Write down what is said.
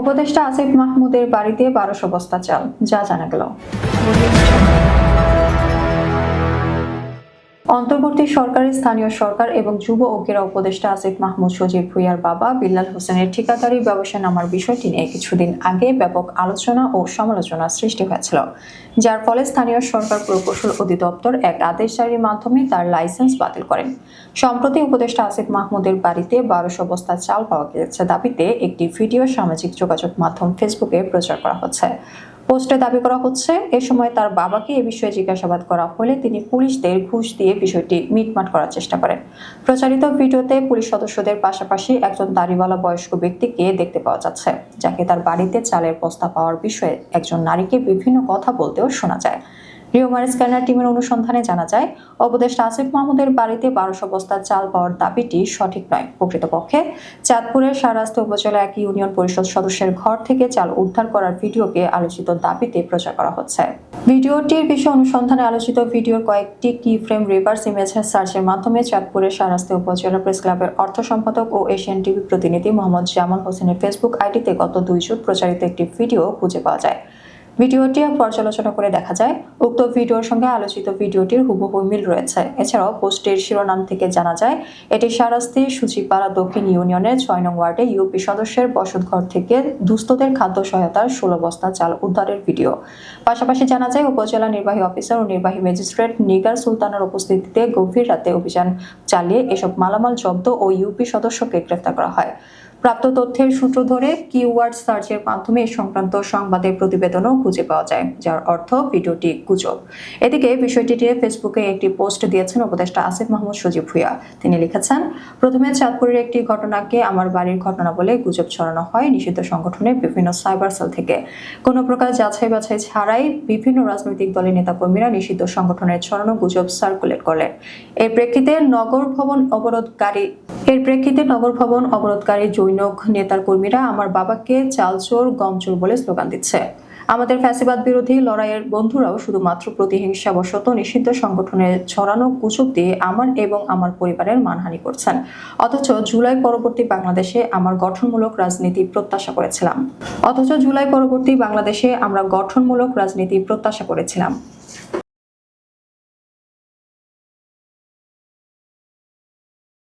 উপদেষ্টা আসিফ মাহমুদের বাড়িতে বারোশো বস্তা চাল যা জানা গেল। অন্তর্বর্তী সরকারের স্থানীয় সরকার এবং যুব ক্রীড়া উপদেষ্টা আসিফ মাহমুদ সজীব ভুইয়ার বাবা বিল্লাল হোসেনের ঠিকাদারি ব্যবসা নামার বিষয়টি নিয়ে কিছুদিন আগে ব্যাপক আলোচনা ও সমালোচনা সৃষ্টি হয়েছিল, যার ফলে স্থানীয় সরকার প্রকৌশল অধিদপ্তর এক আদেশ জারির মাধ্যমে তার লাইসেন্স বাতিল করেন। সম্প্রতি উপদেষ্টা আসিফ মাহমুদের বাড়িতে বারোশো বস্তা চাল পাওয়া গিয়েছে দাবিতে একটি ভিডিও সামাজিক যোগাযোগ মাধ্যম ফেসবুকে প্রচার করা হচ্ছে। পোস্টে দাবি করা হচ্ছে, এ সময় তার বাবাকে এ বিষয়ে জিজ্ঞাসাবাদ করা হলে তিনি পুলিশদের ঘুষ দিয়ে বিষয়টি মিটমাট করার চেষ্টা করেন। প্রচারিত ভিডিওতে পুলিশ সদস্যদের পাশাপাশি একজন দাড়িওয়ালা বয়স্ক ব্যক্তিকে দেখতে পাওয়া যাচ্ছে, যাকে তার বাড়িতে চালের বস্তা পাওয়ার বিষয়ে একজন নারীকে বিভিন্ন কথা বলতেও শোনা যায়। রিওমার স্ক্যানার টিমের অনুসন্ধানে জানা যায় উপদেষ্টা আসিফ মাহমুদের বাড়িতে বারোশো বস্তা চাল পাওয়ার দাবিটি সঠিক নয়। প্রকৃতপক্ষে চাঁদপুরের সারাস্তে উপজেলা এক ইউনিয়ন পরিষদ সদস্যের ঘর থেকে চাল উদ্ধার করার ভিডিওকে আলোচিত দাবিতে প্রচার করা হচ্ছে। ভিডিওটির বিষয়ে অনুসন্ধানে আলোচিত ভিডিওর কয়েকটি কি ফ্রেম রিভার্স ইমেজ সার্চের মাধ্যমে চাঁদপুরের সারাস্তে উপজেলা প্রেস ক্লাবের অর্থ সম্পাদক ও এশিয়ান টিভি প্রতিনিধি মোহাম্মদ জামাল হোসেনের ফেসবুক আইডিতে গত দুই জুন প্রচারিত একটি ভিডিও খুঁজে পাওয়া যায়। ভিডিওটি পর্যালোচনা করে দেখা যায়, উক্ত ভিডিওর সঙ্গে আলোচিত ভিডিওটির হুবহু মিল রয়েছে। এছাড়াও পোস্টের শিরোনাম থেকে জানা যায়, এটি সারাস্তি, সুচিপাড়া, দক্ষিণ ইউনিয়নের ছয় নং ওয়ার্ডে ইউপি সদস্যের বসতঘর থেকে দুস্থদের খাদ্য সহায়তার ষোলো বস্তা চাল উদ্ধারের ভিডিও। পাশাপাশি জানা যায়, উপজেলা নির্বাহী অফিসার ও নির্বাহী ম্যাজিস্ট্রেট নিগার সুলতানের উপস্থিতিতে গভীর রাতে অভিযান চালিয়ে এসব মালামাল জব্দ ও ইউপি সদস্যকে গ্রেফতার করা হয়। প্রাপ্ত তথ্যের সূত্র ধরে কিওয়ার্ড সার্চের মাধ্যমে এই সংক্রান্ত সংবাদের প্রতিবেদনও খুঁজে পাওয়া যায়, যার অর্থ ভিডিওটি গুজব। এদিকে বিষয়টি নিয়ে ফেসবুকে একটি পোস্ট দিয়েছেন উপদেষ্টা আসিফ মাহমুদ সজীব ভুইয়া। তিনি লিখেছেন, প্রথমে চাঁদপুরের একটি ঘটনাকে আমার বাড়ির ঘটনা বলে গুজব ছড়ানো হয়। নিষিদ্ধ সংগঠনের বিভিন্ন সাইবার সেল থেকে কোনো প্রকার যাচাই বাছাই ছাড়াই বিভিন্ন রাজনৈতিক দলের নেতাকর্মীরা নিষিদ্ধ সংগঠনের ছড়ানো গুজব সার্কুলেট করলেন। এর প্রেক্ষিতে নগর ভবন অবরোধকারী এর প্রেক্ষিতে নগর ভবন অবরোধকারী জৈনক নেতার কর্মীরা আমার বাবাকে চালচোর, গমচোর বলে স্লোগান দিচ্ছে। আমাদের ফ্যাসিবাদ বিরোধী লড়াইয়ের বন্ধুরাও শুধুমাত্র প্রতিহিংসাবশত নিষিদ্ধ সংগঠনের ছড়ানো গুজব দিয়ে আমার এবং আমার পরিবারের মানহানি করছেন। অথচ জুলাই পরবর্তী বাংলাদেশে আমার গঠনমূলক রাজনীতি প্রত্যাশা করেছিলাম। অথচ জুলাই পরবর্তী বাংলাদেশে আমরা গঠনমূলক রাজনীতি প্রত্যাশা করেছিলাম।